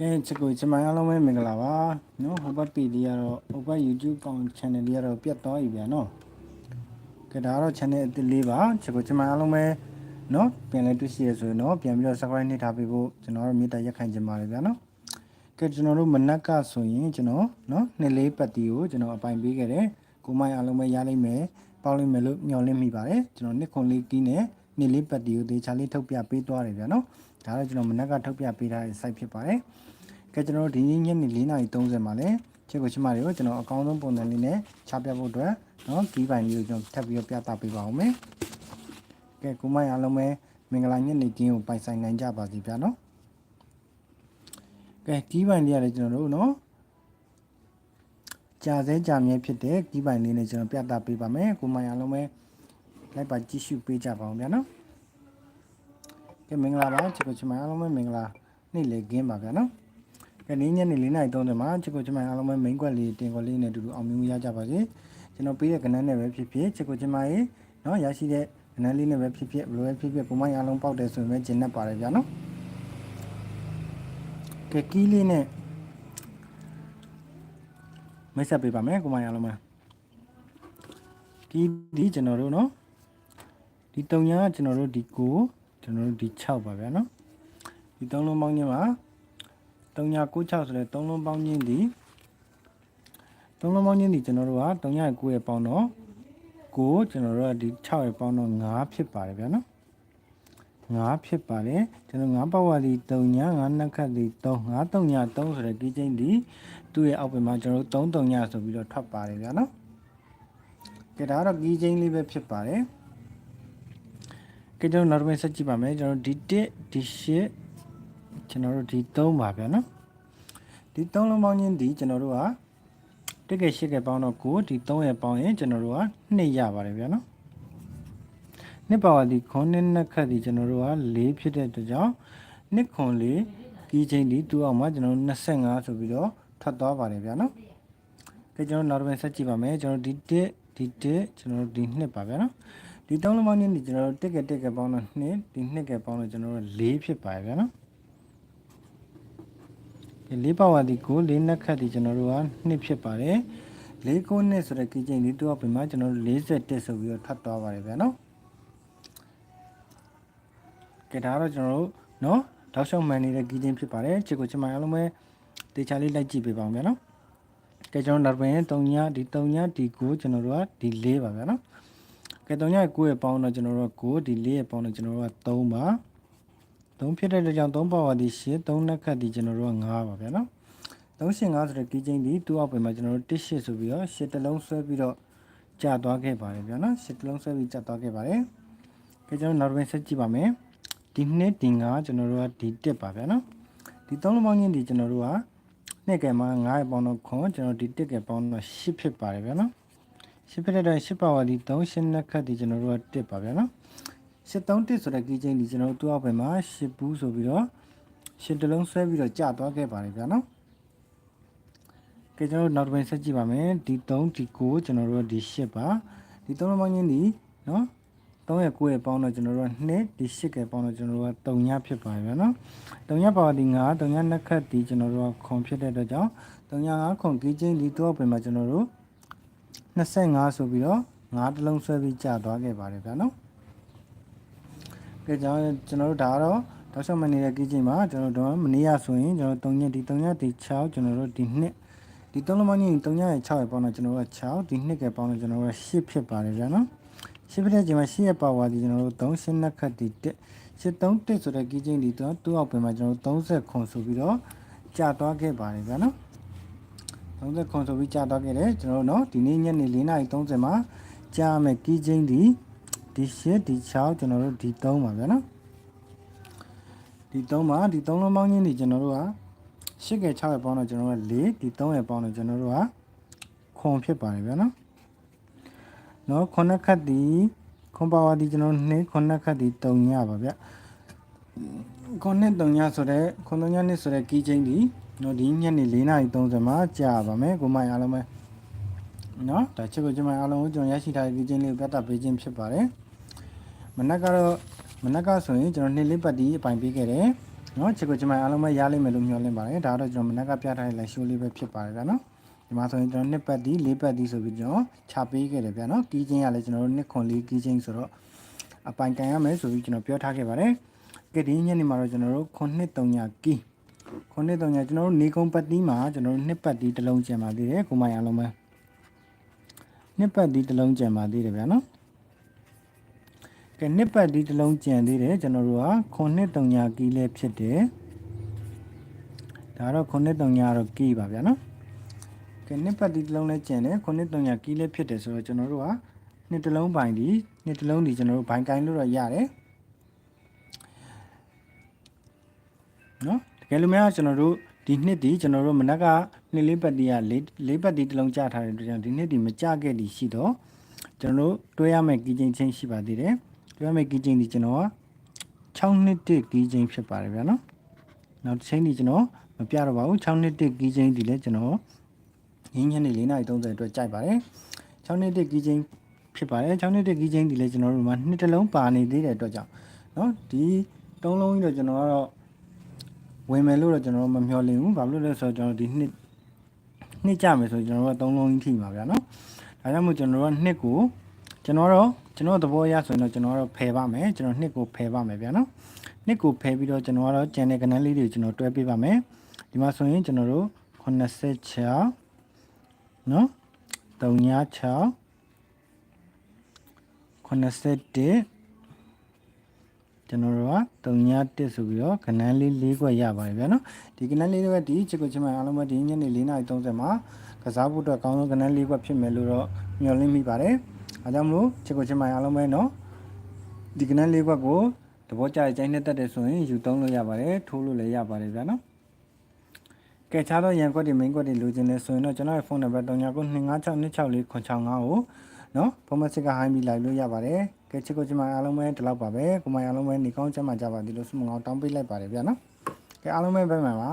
ကဲချစ်ကိုချစ်မအားလုံးပဲမင်္ဂလာပါနော်ဟိုဘက်ပေလေးကတော့ဟိုဘက် YouTube ကောင် channel လေးကတော့ပြတ်သွားပြီဗျာနော်ကဲဒါကတော့ channel အသစ်လေးပါချစ်ကိုချစ်မအားလုံးပဲနော်ပြန်လဲတွေ့ရှိရဆိုရင်တော့ပြန်ပြီးတော့ subscribe နှိပ်ထားပေးဖို့ကျွန်တော်တို့မြေတားရက်ခံချင်ပါတယ်ဗျာနော်ကဲကျွန်တော်တို့မနက်ကဆိုရင်ကျွန်တော်နော်နှစ်လေးပတ်တီကိုကျွန်တော်အပိုင်ပေးခဲ့တယ်ကိုမိုင်းအားလုံးပဲရလိမ့်မယ်ပေါက်လိမ့်မယ်လို့မျှော်လင့်မိပါတယ်ကျွန်တော်နှစ်ခွန်လေးကီးနဲ့ နှစ်လေးပတ်တီကိုတေချာလေးထုတ်ပြပေးသွားတယ်ဗျာနော်ဒါတော့ကျွန်တော်မနက်ကထုတ်ပြပေးထားတဲ့ site ဖြစ်ပါတယ်ကဲကျွန်တော်တို့ဒီနေ့ညနေ4:30မှာလဲချစ်ကိုချစ်မတွေကိုကျွန်တော်အကောင်းဆုံးပုံစံလေးနဲ့ချပြဖို့အတွက်နော်ကီးပိုင်လေးကိုကျွန်တော်ထပ်ပြီးတော့ပြသပေးပါဦးမယ်ကဲကိုမိုင်းအားလုံးပဲမင်္ဂလာညနေခင်းကိုပိုင်ဆိုင်နိုင်ကြပါစေဗျာနော်ကဲကီးပိုင်လေးရတယ်ကျွန်တော်တို့နော်ကြာစဲကြာမြဲဖြစ်တဲ့ကီးပိုင်လေးနဲ့ကျွန်တော်ပြသပေးပါမယ်ကိုမိုင်းအားလုံးပဲ လိုက်ပါကြည့်ရှုပေးကြပါအောင်ဗျာနော်ကဲမင်္ဂလာပါချစ်ကိုချစ်မအားလုံးပဲမင်္ဂလာနေ့လေခင်းပါဗျာနော်ကဲနေ့ညနေ၄နာရီ30မှာချစ်ကိုချစ်မအားလုံးပဲမိန်ကွက်လေးတင်ကွက်လေးနဲ့အတူတူအောင်မြင်မှုရကြပါစေကျွန်တော်ပေးတဲ့ကဏ္ဍနဲ့ပဲဖြစ်ဖြစ်ချစ်ကိုချစ်မရေနော်ရရှိတဲ့ကဏ္ဍလေးနဲ့ပဲဖြစ်ဖြစ်ဘယ်လိုပဲဖြစ်ဖြစ်ကိုမိုင်းအားလုံးပေါက်တယ်ဆိုရင်ပဲကျင်납ပါတယ်ဗျာနော်ကဲကီးလေးနဲ့မိတ်ဆက်ပေးပါမယ်ကိုမိုင်းအားလုံးပဲကီးဒီကျွန်တော်တို့နော် ဒီတုံညာကျွန်တော်တို့ဒီကိုကျွန်တော်တို့ဒီ6ပါဗျာနော်ဒီသုံးလုံးပေါင်းချင်းမှာ3996ဆိုတဲ့သုံးလုံးပေါင်းချင်းဒီသုံးလုံးပေါင်းချင်းဒီကျွန်တော်တို့က39ရဲ့ပေါင်းတော့ကိုကျွန်တော်တို့ကဒီ6ရဲ့ပေါင်းတော့9ဖြစ်ပါတယ်ဗျာနော်9ဖြစ်ပါတယ်ကျွန်တော်9ပေါက်ဝါဒီ3ည9နှစ်ခတ်ဒီ3 9 3ည3ဆိုတဲ့ကြီးချင်းဒီသူ့ရဲ့အောက်ပင်မှာကျွန်တော်တို့3 3ညဆိုပြီးတော့ထွက်ပါတယ်ဗျာနော်ကဲဒါကတော့ကြီးချင်းလေးပဲဖြစ်ပါတယ် ကဲကျွန်တော်နောက်တစ်ပိုင်းဆက်ကြည့်ပါမယ်ကျွန်တော်ဒီ1ဒီ8ကျွန်တော်တို့ဒီ3ပါဗျာနော်ဒီ3လုံးပေါင်းချင်းဒီကျွန်တော်တို့ကတက်ကဲ8ကဲပေါင်းတော့9ဒီ3ရဲ့ပေါင်းရင်ကျွန်တော်တို့က2ရပါတယ်ဗျာနော်နှစ်ပါဝဒီခွန်နဲ့နှစ်ခတ်ဒီကျွန်တော်တို့က4ဖြစ်တဲ့အတွက်ကြောင့်နှစ်ခွန်လေးကြီးချင်းဒီတူအောင်မှာကျွန်တော်တို့25ဆိုပြီးတော့ထွက်သွားပါတယ်ဗျာနော်ကဲကျွန်တော်နောက်တစ်ပိုင်းဆက်ကြည့်ပါမယ်ကျွန်တော်ဒီ1ဒီ1ကျွန်တော်တို့ဒီ2ပါဗျာနော် ဒီ3လုံးပေါင်းချင်းဒီကျွန်တော်တို့တက်ကဲတက်ကဲပေါင်းတော့2ဒီ2ကဲပေါင်းတော့ကျွန်တော်တို့4ဖြစ်ပါတယ်ဗျာနော်ဒီလေးပါဝါဒီကိုလေးနှစ်ခတ်ဒီကျွန်တော်တို့ကနှစ်ဖြစ်ပါတယ်လေးကိုနှစ်ဆိုတဲ့ကီချင်းဒီတော့ပြင်မှာကျွန်တော်တို့41ဆိုပြီးတော့ထပ်သွားပါတယ်ဗျာနော်ကဲဒါတော့ကျွန်တော်တို့နော်တောက်လျှောက်မှန်နေတဲ့ကီချင်းဖြစ်ပါတယ်ချစ်ကိုချစ်မအားလုံးပဲတေချာလေးလိုက်ကြည့်ပေးပါဦးဗျာနော်ကဲကျွန်တော်နောက်ပြင်3ညဒီ3ညဒီ9ကျွန်တော်တို့ကဒီ4ပါဗျာနော် ကဲ3ည9ရဲ့ပေါင်းတော့ကျွန်တော်တို့က9ဒီ4ရဲ့ပေါင်းတော့ကျွန်တော်တို့က3ပါ3ဖြစ်တဲ့အတွက်ကြောင့်3ပါဝါဒီ8 3နှစ်ခတ်ဒီကျွန်တော်တို့က9ပါဗျာနော်3ရှင်9ဆိုတဲ့ကီးချင်းဒီသူ့အောက်ပြင်မှာကျွန်တော်တို့1 8ဆိုပြီးတော့8တလုံးဆွဲပြီးတော့ကြာသွားခဲ့ပါတယ်ဗျာနော်8တလုံးဆွဲပြီးကြာသွားခဲ့ပါတယ်ကဲကျွန်တော်နောက်တစ်ပိုင်းဆက်ကြည့်ပါမယ်ဒီနှစ်ဒီ9ကျွန်တော်တို့ကဒီ1ပါဗျာနော်ဒီ3လုံးပေါင်းချင်းဒီကျွန်တော်တို့ကနှစ်ကဲမှာ9ရဲ့ပေါင်းတော့ခွန်ကျွန်တော်ဒီ1ကဲပေါင်းတော့10ဖြစ်ပါတယ်ဗျာနော် 10ဖြစ်တဲ့အတွက်10ပါဝါဒီ3 8နှစ်ခတ်ဒီကျွန်တော်တို့က1ပါဗျာနော်731ဆိုတဲ့ကီးချင်းဒီကျွန်တော်တို့သူ့အောက်ဘက်မှာ10ဘူးဆိုပြီးတော့10တလုံးဆွဲပြီးတော့ကြာသွားခဲ့ပါတယ်ဗျာနော်ကဲကျွန်တော်တို့နောက်တစ်ပိုင်းဆက်ကြည့်ပါမယ်ဒီ3ဒီ9ကျွန်တော်တို့ဒီ10ပါဒီ3လုံးပေါင်းချင်းဒီနော်3ရဲ့9ရဲ့ပေါင်းတော့ကျွန်တော်တို့က2ဒီ10ရဲ့ပေါင်းတော့ကျွန်တော်တို့က3ညဖြစ်ပါတယ်ဗျာနော်3ညပါဝါဒီ9 3ညနှစ်ခတ်ဒီကျွန်တော်တို့ကခွန်ဖြစ်တဲ့အတွက်ကြောင့်3ည9ခွန်ကီးချင်းဒီသူ့အောက်ဘက်မှာကျွန်တော်တို့ 25ဆိုပြီးတော့9တလုံးဆွဲပြီးကြာသွားခဲ့ပါတယ်ဗျာနော်ကဲကျွန်တော်ကျွန်တော်တို့ဒါကတော့တောက်လျှောက်မနေတဲ့ကီးချင်းမှာကျွန်တော်တို့မနေ့ရဆိုရင်ကျွန်တော်3ရက်ဒီ3ရက်ဒီ6ကျွန်တော်တို့ဒီ2ဒီ3လုံးမကြီး3ရက်6ရက်ပေါင်းတော့ကျွန်တော်တို့6ဒီ2ကပေါင်းတော့ကျွန်တော်တို့10ဖြစ်ပါတယ်ဗျာနော်10ဖြစ်တဲ့ချိန်မှာ10ရက်ပါဝါဒီကျွန်တော်တို့3ရှင်းနှစ်ခတ်ဒီ1 831ဆိုတဲ့ကီးချင်းဒီတော့သူ့အောက်ပင်မှာကျွန်တော်တို့30ခွန်ဆိုပြီးတော့ကြာသွားခဲ့ပါတယ်ဗျာနော် 30ခွန်ဆိုပြီးကြာသွားခဲ့တယ်ကျွန်တော်တို့နော်ဒီနေ့ညနေ4:30မှာကြာမယ်ကီးချင်းဒီဒီ8ဒီ6ကျွန်တော်တို့ဒီ3ပါဗျာနော်ဒီ3ပါဒီ3လုံးပေါင်းချင်းဒီကျွန်တော်တို့က8ကဲ6ရဲ့ပေါင်းတော့ကျွန်တော်တို့က4ဒီ3ရဲ့ပေါင်းတော့ကျွန်တော်တို့ကခွန်ဖြစ်ပါတယ်ဗျာနော်နော်ခွန်နှစ်ခတ်ဒီခွန်ပါဝါဒီကျွန်တော်2ခွန်နှစ်ခတ်ဒီ3ညပါဗျခွန်နှစ်3ညဆိုတဲ့ခွန်3ညနှစ်ဆိုတဲ့ကီးချင်းဒီ နော်ဒီညနေ4:30မှာကြာပါမယ်ကိုမိုင်အားလုံးပဲနော်ဒါချက်ကိုကျွန်မအားလုံးကိုကျွန်တော်ရရှိထားတဲ့ကီးချင်းလေးကိုပြတ်တာပေးခြင်းဖြစ်ပါတယ်မနက်ကတော့မနက်ကဆိုရင်ကျွန်တော်နှစ်လေးပတ်တီအပိုင်ပေးခဲ့တယ်နော်ချစ်ကိုချစ်မအားလုံးပဲရလိမ့်မယ်လို့မျှော်လင့်ပါတယ်ဒါတော့ကျွန်တော်မနက်ကပြထားတဲ့ live show လေးပဲဖြစ်ပါတယ်ဗျာနော်ဒီမှာဆိုရင်ကျွန်တော်နှစ်ပတ်ဒီလေးပတ်ဒီဆိုပြီးကျွန်တော်ခြာပေးခဲ့တယ်ဗျာနော်ကီးချင်းကလည်းကျွန်တော်တို့နှစ်ခွန်လေးကီးချင်းဆိုတော့အပိုင်ကန်ရမယ်ဆိုပြီးကျွန်တော်ပြောထားခဲ့ပါတယ်ကဲဒီညနေမှာတော့ကျွန်တော်တို့ခွန်နှစ်3ညကီး ခွန်နှစ်3ညကျွန်တော်တို့နေကုန်းပတ်ဒီမှာကျွန်တော်တို့နှစ်ပတ်ဒီတစ်လုံးကျန်ပါသေးတယ်ကိုမရအားလုံးပဲနှစ်ပတ်ဒီတစ်လုံးကျန်ပါသေးတယ်ဗျာနော်ကဲနှစ်ပတ်ဒီတစ်လုံးကြံသေးတယ်ကျွန်တော်တို့ကခုနှစ်တုံညာကီးလေးဖြစ်တယ်ဒါတော့ခုနှစ်တုံညာတော့ကီးပါဗျာနော်ကဲနှစ်ပတ်ဒီတစ်လုံးလည်းကြံတယ်ခုနှစ်တုံညာကီးလေးဖြစ်တယ်ဆိုတော့ကျွန်တော်တို့ကနှစ်တစ်လုံးပိုင်ဒီနှစ်တစ်လုံးဒီကျွန်တော်တို့ဘိုင်ကိုင်းလို့တော့ရတယ်နော် တကယ်လို့များကျွန်တော်တို့ဒီနှစ်ဒီကျွန်တော်တို့မနက်ကနှစ်လေးပတ်တီကလေးလေးပတ်တီတစ်လုံးကြားထားတဲ့အတွက်ကြောင့်ဒီနှစ်ဒီမကြခဲ့ဒီရှိတော့ကျွန်တော်တို့တွဲရမယ့်ကီးချင်းချင်းရှိပါသေးတယ်ပြောမယ့်ကီးချင်းဒီကျွန်တော်က6နှစ်တစ်ကီးချင်းဖြစ်ပါတယ်ဗျာနော်နောက်တစ်ချိန်ဒီကျွန်တော်မပြတော့ပါဘူး6နှစ်တစ်ကီးချင်းဒီလည်းကျွန်တော်ရင်းညနေ4:30အတွက်ကြိုက်ပါတယ်6နှစ်တစ်ကီးချင်းဖြစ်ပါတယ်6နှစ်တစ်ကီးချင်းဒီလည်းကျွန်တော်တို့မှာနှစ်တစ်လုံးပါနေသေးတဲ့အတွက်ကြောင့်နော်ဒီသုံးလုံးကြီးတော့ကျွန်တော်ကတော့ ဝင်မယ်လို့တော့ကျွန်တော်မမျှော်လင့်ဘူးဘာလို့လဲဆိုတော့ကျွန်တော်ဒီနှစ်နှစ်ကြမယ်ဆိုကျွန်တော်တို့ကသုံးလုံးကြီးထိမှာဗျာနော်ဒါကြောင့်မို့ကျွန်တော်တို့ကနှစ်ကိုကျွန်တော်တော့ကျွန်တော်သဘောရဆိုရင်တော့ကျွန်တော်ကတော့ဖယ်ပါမယ်ကျွန်တော်နှစ်ကိုဖယ်ပါမယ်ဗျာနော်နှစ်ကိုဖယ်ပြီးတော့ကျွန်တော်ကတော့ကျန်တဲ့ကနန်းလေးတွေကျွန်တော်တွဲပေးပါမယ်ဒီမှာဆိုရင်ကျွန်တော်တို့86နော်36 81 ကျွန်တော်တို့က3.1ဆိုပြီးတော့ကနန်းလေး၄ခွက်ရပါတယ်ဗျာနော်ဒီကနန်းလေးတွေကဒီချစ်ကိုချစ်မအားလုံးပဲဒီညနေ4:30မှာကစားဖို့အတွက်အကောင်းဆုံးကနန်းလေးခွက်ဖြစ်မယ်လို့တော့မျှော်လင့်မိပါတယ်အားကြောင့်မလို့ချစ်ကိုချစ်မအားလုံးပဲနော်ဒီကနန်းလေးခွက်ကိုတဘောကြတဲ့ကျိုင်းနဲ့တက်တယ်ဆိုရင်ယူသုံးလို့ရပါတယ်ထိုးလို့လည်းရပါတယ်ဗျာနော်ကဲခြားတော့ရန်ကွက်တွေ main ကွက်တွေလိုချင်တယ်ဆိုရင်တော့ကျွန်တော်ရဲ့ဖုန်းနံပါတ်39ကို256266465ကို နော်ဖုန်းမစစ်ကဟိုင်းပြီးလိုက်လို့ရပါတယ်ကဲချစ်ကိုချစ်မအားလုံးပဲဒီလောက်ပါပဲကိုမအားလုံးပဲနေကောင်းချမ်းသာကြပါသည်လို့ဆုမကောင်းတောင်းပေးလိုက်ပါတယ်ဗျာနော်ကဲအားလုံးပဲပဲမှန်ပါ